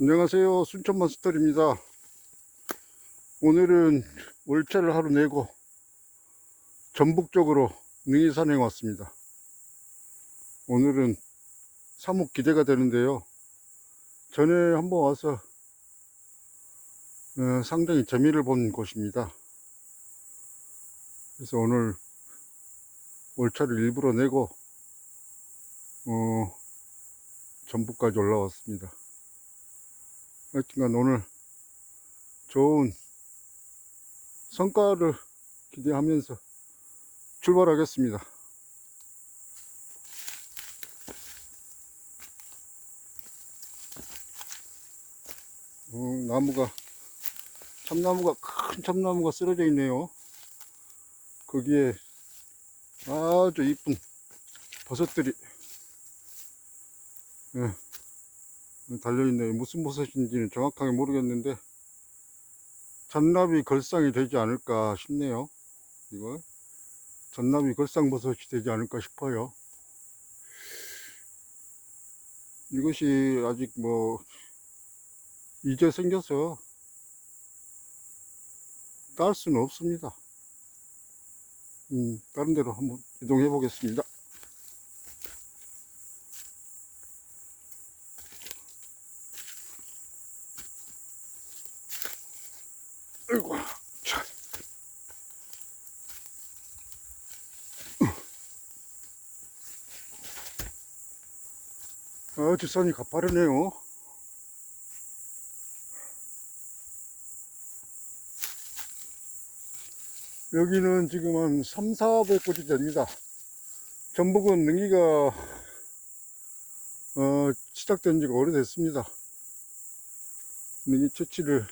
안녕하세요. 순천만 스토리입니다. 오늘은 월차를 하루 내고 전북 쪽으로 능이산에 왔습니다. 오늘은 사뭇 기대가 되는데요. 전에 한번 와서 어, 상당히 재미를 본 곳입니다. 그래서 오늘 월차를 일부러 내고 어, 전북까지 올라왔습니다. 하여튼간 오늘 좋은 성과를 기대하면서 출발하겠습니다. 어, 나무가 참나무가 큰 참나무가 쓰러져 있네요. 거기에 아주 이쁜 버섯들이 예, 달려있네요. 무슨 버섯인지는 정확하게 모르겠는데 전나비 걸상이 되지 않을까 싶네요. 이거 전나비 걸상 버섯이 되지 않을까 싶어요. 이것이 아직 뭐 이제 생겨서 딸 수는 없습니다. 음, 다른 데로 한번 이동해 보겠습니다. 아이고, 참. 아주 산이 가파르네요. 여기는 지금 한 3, 400곳이 됩니다. 전북은 능이가 어, 시작된 지가 오래됐습니다. 능이 채취를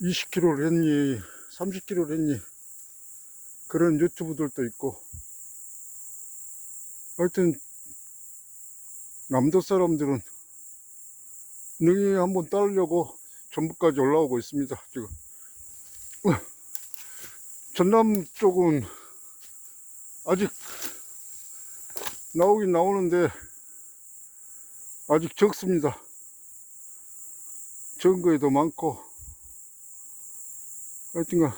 20kg를 했니, 30kg를 했니, 그런 유튜브들도 있고, 하여튼, 남도 사람들은 능이 한번 따르려고 전북까지 올라오고 있습니다, 지금. 전남 쪽은 아직 나오긴 나오는데, 아직 적습니다. 적은 거에도 많고, 하여튼간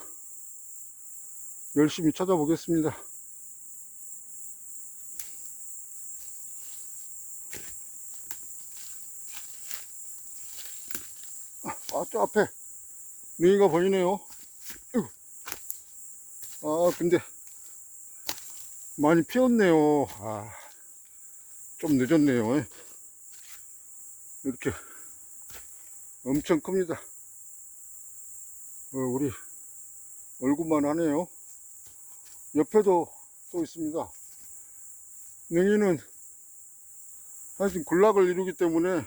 열심히 찾아보겠습니다. 아, 저 앞에 능이가 보이네요. 아, 근데 많이 피었네요. 아, 좀 늦었네요. 이렇게 엄청 큽니다. 어, 우리 얼굴만 하네요. 옆에도 또 있습니다. 능이는 사실 군락을 이루기 때문에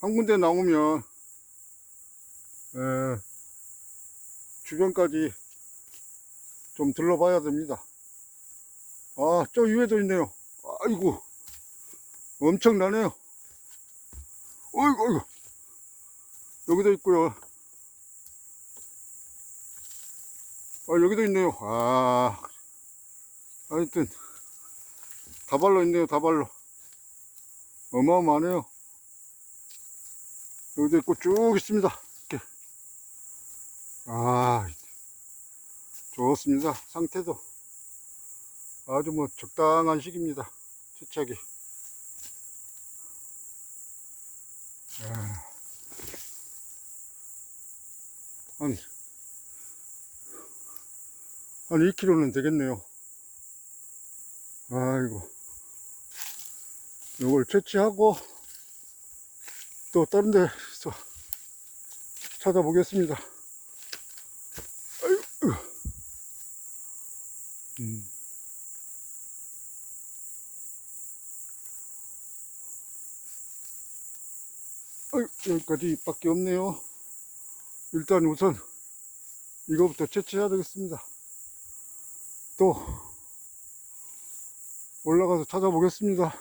한 군데 나오면 에, 주변까지 좀 둘러봐야 됩니다. 아, 저 위에도 있네요. 아이고, 엄청나네요. 어이구, 어이구. 여기도 있고요. 아, 여기도 있네요. 아, 하여튼, 다발로 있네요, 다발로. 어마어마하네요. 여기도 있고 쭉 있습니다. 이렇게. 아, 좋습니다. 상태도 아주 뭐 적당한 시기입니다. 채착이. 아, 한 한 2kg는 되겠네요. 아이고. 이걸 채취하고 또 다른 데서 찾아보겠습니다. 아이고. 음. 아이고, 여기까지 밖에 없네요. 일단 우선 이거부터 채취해야 되겠습니다. 또 올라가서 찾아보겠습니다.